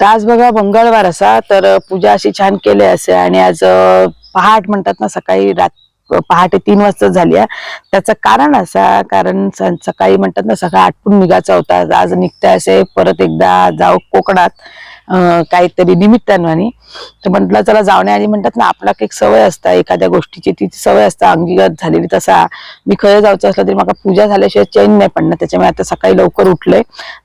तर आज बघा मंगळवार असा तर पूजा अशी छान केली असे आणि आज पहाट म्हणतात ना सकाळी रात पहाटे तीन वाजता झाली आहे. त्याचं कारण असा कारण सकाळी म्हणतात ना सकाळी आठपून निघायचा होता. आज निघता असे परत एकदा जाऊ कोकणात. काहीतरी निमित्तानं आणि तर म्हटलं चला जावणे म्हणतात ना आपला एक सवय असता एखाद्या गोष्टीची ती सवय असता अंगीगत झालेली तसा. मी खरं जायचं असलं तरी मला पूजा झाल्याशिवाय चैन नाही पडणार त्याच्यामुळे आता सकाळी लवकर उठले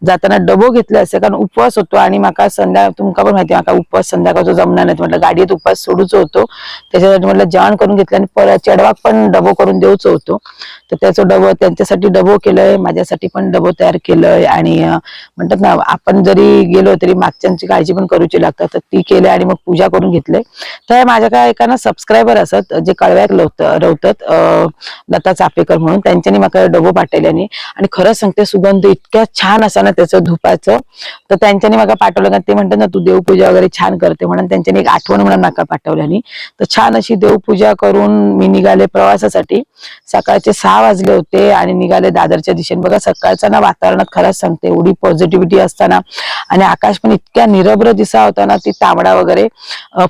जाताना डबो घेतले असते कारण उपवास होतो आणि माका संध्या तुमका पण माहिती मला उपवास संध्याकाळचा जमणार नाही. म्हटलं गाडीत उपवास सोडूच होतो. त्याच्यासाठी म्हटलं जेवण करून घेतलं आणि परत चढवाक पण डबो करून देऊच होतो. तर त्याचं डबो त्यांच्यासाठी डबो केलंय माझ्यासाठी पण डबो तयार केलंय आणि म्हणतात ना आपण जरी गेलो तरी मागच्यांची काळजी पण करूची लागतात. तर ती केली आणि मग पूजा करून घेतले. तर माझ्या काय एका ना सबस्क्रायबर असत जे कळव्यात लवत रवतात लता चापेकर म्हणून. त्यांच्यानी मला डबो पाठवल्याने आणि खरंच सांगते सुगंध इतक्या छान असा ना त्याचं धुपाचं. तर त्यांच्यानी मला पाठवलं का ते म्हणतात ना तू देवपूजा वगैरे छान करते. म्हणून त्यांच्यानी एक आठवण म्हणून नका पाठवल्यानी तर छान अशी देवपूजा करून मी निघाले प्रवासासाठी. सकाळचे सहा वाजले होते आणि निघाले दादरच्या दिशेने. बघा सकाळचं ना वातावरणात खरंच सांगते एवढी पॉझिटिव्हिटी असताना आणि आकाश पण इतक्या निरभ्र दिसा होता ना ती तांबडा वगैरे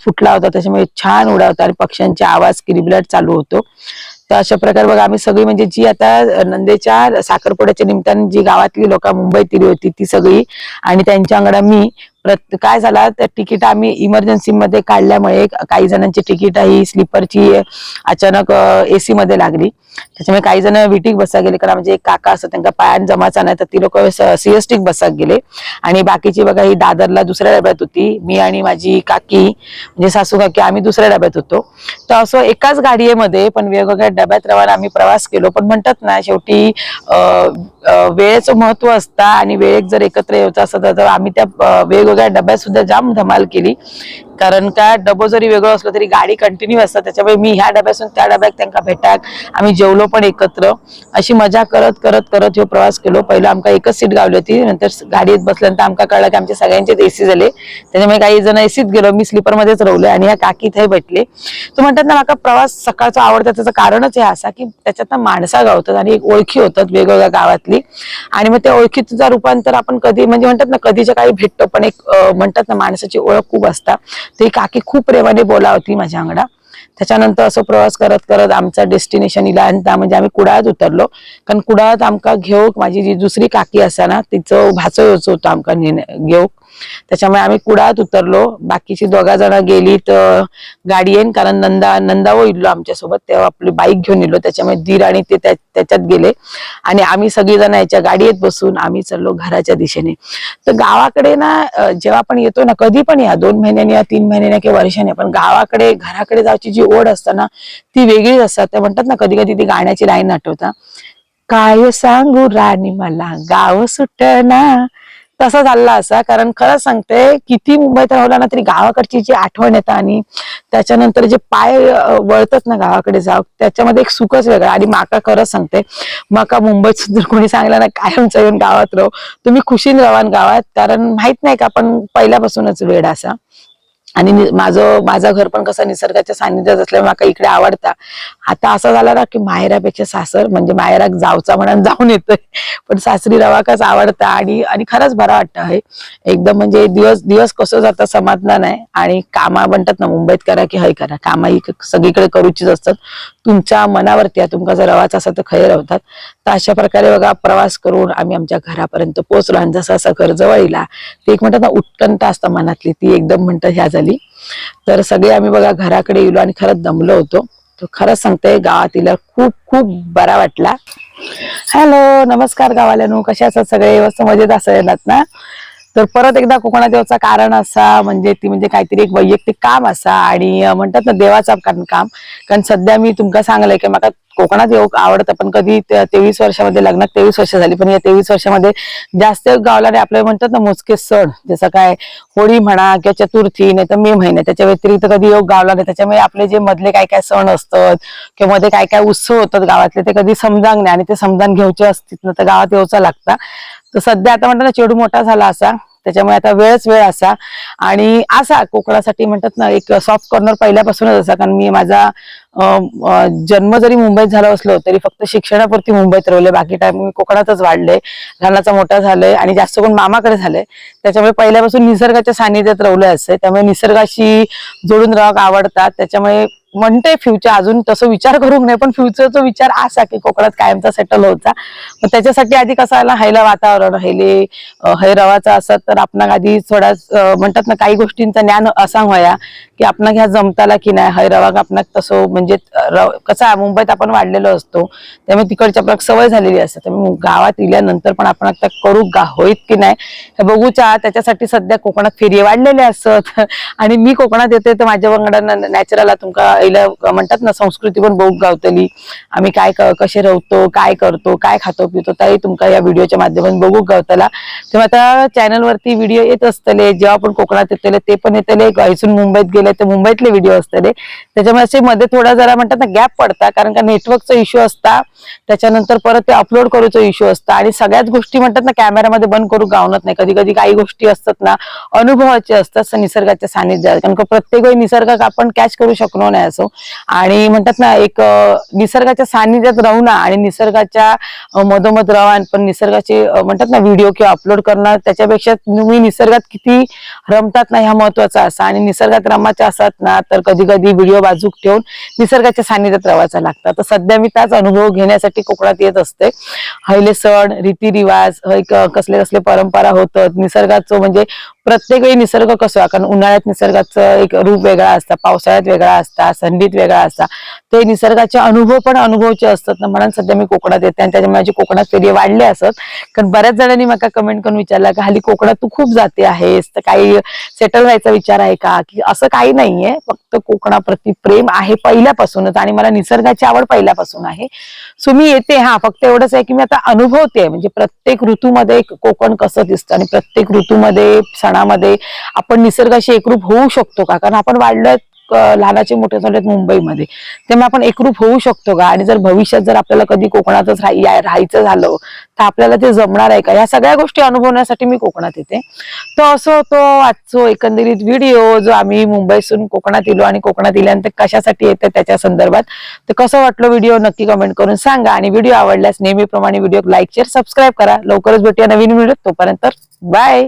फुटला होता. त्याच्यामुळे छान उडावता आणि पक्ष्यांचे आवाज किरिबिलाट चालू होतो. तर अशा प्रकारे बघा आम्ही सगळी म्हणजे जी आता नंदेच्या साखरपुड्याच्या निमित्ताने जी गावातली लोक मुंबईत दिली होती ती सगळी आणि त्यांच्या अंगडा मी काय झाला? त्या तिकीट आम्ही इमर्जन्सी मध्ये काढल्यामुळे काही जणांची तिकीट ही स्लीपरची अचानक एसी मध्ये लागली. त्याच्यामुळे काही जण विटीक बसा गेले. कारण म्हणजे एक काका असं त्यांना पायान जमाचा नाही तर ती लोक सीएसटीक बसाक गेले. आणि बाकीची बघा ही दादरला दुसऱ्या डब्यात होती. मी आणि माझी काकी म्हणजे सासू काकी आम्ही दुसऱ्या डब्यात होतो. तर असं एकाच गाडीमध्ये पण वेगवेगळ्या डब्यात रवाना आम्ही प्रवास केलो. पण म्हणतात ना शेवटी वेळेचं महत्त्व असतं आणि वेळेत जर एकत्र यायचं असतं तर आम्ही त्या वेगवेगळ्या वेगवेगळ्या डब्यात सुद्धा जाम धमाल केली. कारण का डबो जरी वेगळं असलं तरी गाडी कंटिन्यू असतात. त्याच्यामुळे मी ह्या डब्यातून त्या डब्यात त्यांना भेटाक आम्ही जेवलो पण एकत्र. अशी मजा करत करत करत ह्यो प्रवास केलो. पहिला आमका एकच सीट गावली होती. नंतर गाडीत बसल्यानंतर आमका कळलं की आमचे सगळ्यांचेच एसी झाले. त्याच्यामुळे काही जण एसीत गेलो. मी स्लीपरमध्येच रवलो आणि ह्या काकी इथे भेटले. तो म्हणतात ना माका प्रवास सकाळचा आवडता. त्याचं कारणच हे असा की त्याच्यातनं माणसा गावतात आणि एक ओळखी होतात वेगवेगळ्या गावातली. आणि मग त्या ओळखीचं रूपांतर आपण कधी म्हणजे म्हणतात ना कधीच्या काही भेटतो पण एक म्हणतात ना माणसाची ओळख खूप असता. ती काकी खूप प्रेमाने बोला होती माझ्या अंगडा त्याच्यानंतर असं प्रवास करत करत आमचा डेस्टिनेशन इला आणि म्हणजे आम्ही कुडाळात उतरलो. कारण कुडाळात आमका घेऊक माझी जी दुसरी काकी असा ना तिचं भाचो होतं आमका घेऊक. त्याच्यामुळे आम्ही कुडात उतरलो. बाकीची दोघा जण गेली तर गाडी येईन. कारण नंदा नंदा इल्लो आमच्यासोबत. तेव्हा आपली बाईक घेऊन येलो त्याच्यामुळे दीर आणि ते त्याच्यात गेले. आणि आम्ही सगळीजण याच्या गाडीत बसून आम्ही चाललो घराच्या दिशेने. तर गावाकडे ना जेव्हा आपण येतो ना कधी पण या. दोन महिन्याने या तीन महिन्याने किंवा वर्षाने. पण गावाकडे घराकडे जायची जी ओढ असते ना ती वेगळीच असतात. ते म्हणतात ना कधी कधी ती गाण्याची लाईन आठवता. काय सांगू राणी मला? गाव सुटना. तसा झाला असा. कारण खरंच सांगते किती मुंबईत राहिला ना तरी गावाकडची जी आठवण येतं आणि त्याच्यानंतर जे पाय वळतच वळतात ना गावाकडे जाऊ त्याच्यामध्ये एक सुखच वेगळा. आणि माका खरंच सांगते माका मुंबईत जर कोणी सांगलं ना कायमचा येऊन गावात राहू. तुम्ही खुशीन राहान गावात कारण माहीत नाही का पण पहिल्यापासूनच वेळ असा. आणि माझं माझं घर पण कसं निसर्गाच्या सानिध्यात असल्यामुळे मला इकडे आवडता. आता असं झालं ना की माहेरापेक्षा सासर म्हणजे माहेराक जावचा म्हणून जाऊन येतोय. पण सासरी रवाकाच आवडता आणि आणि खरंच बरं वाटतं आहे एकदम म्हणजे दिवस दिवस कसं जातं समाधान आहे आणि कामा म्हणतात ना मुंबईत करा की हय करा. कामा ही सगळीकडे करूचीच असतात. तुमच्या मनावरती आहे तुमका जर रवाचा असेल तर खय रवतात तर अशा प्रकारे बघा प्रवास करून आम्ही आमच्या घरापर्यंत पोहोचलो. आणि जसं असं घर जवळ येला ते एक म्हणतात ना उत्कंठ असतं मनातली. ती एकदम म्हणतात ह्या झाली. तर सगळे आम्ही बघा घराकडे येलो आणि खरंच दमलो होतो. तो खरंच सांगते गावातील खूप खूप बरा वाटला. हॅलो नमस्कार गावाल्यानो. कशा असतात सगळे? मस्त मजेत येणार ना? तर परत एकदा कोकणात येऊचा कारण असा म्हणजे ती म्हणजे काहीतरी एक वैयक्तिक काम असा आणि म्हणतात ना देवाचा कारण काम. कारण सध्या मी तुमका सांगलंय की मला कोकणात येऊ आवडतं पण कधी तेवीस वर्षामध्ये लग्नात तेवीस वर्ष झाली. पण या तेवीस वर्षामध्ये जास्त गावला आपले म्हणतात ना मोजके सण जसं काय होळी म्हणा किंवा चतुर्थी नाही तर मे महिना त्याच्या व्यतिरिक्त कधी योग गावला नाही त्याच्यामुळे आपले जे मधले काय काय सण असतात किंवा मध्ये काय काय उत्सव होतात गावातले ते कधी समजांग नाही आणि ते समजान घ्यायचे असतील ना तर गावात येऊचा लागता. तर सध्या आता म्हणतात ना चेडू मोठा झाला असा त्याच्यामुळे आता वेळच वेळ असा. आणि असा कोकणासाठी म्हणतात ना एक सॉफ्ट कॉर्नर पहिल्यापासूनच असा कारण मी माझा जन्म जरी मुंबईत झाला असलो तरी फक्त शिक्षणापुरती मुंबईत राहिले बाकी टाइम मी कोकणातच वाढले. लहानाचा मोठा झालंय आणि जास्त करून मामाकडे झालंय. त्याच्यामुळे पहिल्यापासून निसर्गाच्या सानिध्यात रवलं असते. त्यामुळे निसर्गाशी जोडून राहक आवडतात. त्याच्यामुळे म्हणते फ्युचर अजून तसं विचार करू नये पण फ्युचरचा विचार असा की कोकणात कायमचा सेटल होता पण त्याच्यासाठी आधी कसं आला? हैला वातावरण हैले है रवाचा असत तर आपण आधी थोडा म्हणतात ना काही गोष्टींचं ज्ञान असा व्हाया की आपण ह्या जमताला की नाही? है रवा आपण तसं म्हणजे म्हणजे कसं कसा मुंबईत आपण वाढलेलो असतो त्यामुळे तिकडच्या आपल्याला सवय झालेली असते. त्यामुळे गावात इल्यानंतर पण आपण आता करू गा होईत की नाही हे बघूच्या त्याच्यासाठी सध्या कोकणात फेरी वाढलेले असत. आणि मी कोकणात येते तर माझ्या वांगडा नॅचरल तुमका इला म्हणतात ना संस्कृती पण बघू गावतली. आम्ही काय कसे राहतो काय करतो काय खातो पितो ताई तुमका या व्हिडिओच्या माध्यमातून बघू गावतला. तेव्हा आता चॅनलवरती व्हिडिओ येत असतले जेव्हा आपण कोकणात येतले ते पण येतले. इथून मुंबईत गेले तर मुंबईतले व्हिडिओ असतले. त्याच्यामुळे असे मध्ये थोडा जरा म्हणतात ना गॅप पडता कारण का नेटवर्कचा इश्यू असता. त्याच्यानंतर परत ते अपलोड करूचा इश्यू असता. आणि सगळ्याच गोष्टी म्हणतात ना कॅमेरामध्ये बंद करू गावनत नाही. कधी कधी काही गोष्टी असतात ना अनुभवाचे असतात निसर्गाच्या सानिध्यात. कारण का प्रत्येक वेळी निसर्गात आपण कॅच करू शकलो नाही असो. आणि म्हणतात ना एक निसर्गाच्या सानिध्यात राहू ना आणि निसर्गाच्या मधोमध राहा आणि पण निसर्गाचे म्हणतात ना व्हिडिओ किंवा अपलोड करणं त्याच्यापेक्षा तुम्ही निसर्गात किती रमतात ना ह्या महत्त्वाचा असा. आणि निसर्गात रमायच्या असतात ना तर कधी कधी व्हिडिओ बाजूक ठेवून निसर्गाच्या सानिध्यात रवायचा लागतं. तर सध्या मी त्याच अनुभव घेण्यासाठी कोकणात येत असते. हैले सण रीतिरिवाज हय कसले कसले परंपरा होतात. निसर्गाचं म्हणजे प्रत्येक वेळी निसर्ग कसं आहे? कारण उन्हाळ्यात निसर्गाचं एक रूप वेगळा असतं पावसाळ्यात वेगळा असता थंडीत वेगळा असता. ते निसर्गाचे अनुभव पण अनुभवचे असतात. ना म्हणून सध्या मी कोकणात येते आणि त्याच्यामुळे माझी कोकणात फेरी वाढले असत. कारण बऱ्याच जणांनी मला कमेंट करून विचारला की हल्ली कोकणात तू खूप जाते आहेस. तर काही सेटल व्हायचा विचार आहे का? की असं काही नाहीये. फक्त कोकणाप्रती प्रेम आहे पहिल्यापासूनच आणि मला निसर्गाची आवड पहिल्यापासून आहे. सो मी येते. हा फक्त एवढंच आहे की मी आता अनुभवते. म्हणजे प्रत्येक ऋतूमध्ये कोकण कसं दिसतं आणि प्रत्येक ऋतूमध्ये सणामध्ये आपण निसर्गाशी एकरूप होऊ शकतो का? कारण आपण वाढलोय लहानाचे मोठे झाले मुंबईमध्ये. त्यामुळे आपण एकरूप होऊ शकतो का? आणि जर भविष्यात जर आपल्याला कधी कोकणातच राहायचं झालं तर आपल्याला ते जमणार आहे का? या सगळ्या गोष्टी अनुभवण्यासाठी मी कोकणात येते. तो असं तो आजचो एकंदरीत व्हिडिओ जो आम्ही मुंबईतून कोकणात येलो आणि कोकणात येल्यानंतर कशासाठी येते त्याच्या संदर्भात तर कसं वाटलं व्हिडिओ नक्की कमेंट करून सांगा. आणि व्हिडिओ आवडल्यास नेहमीप्रमाणे व्हिडिओ लाईक शेअर सबस्क्राईब करा. लवकरच भेटूया नवीन व्हिडिओ तोपर्यंत बाय!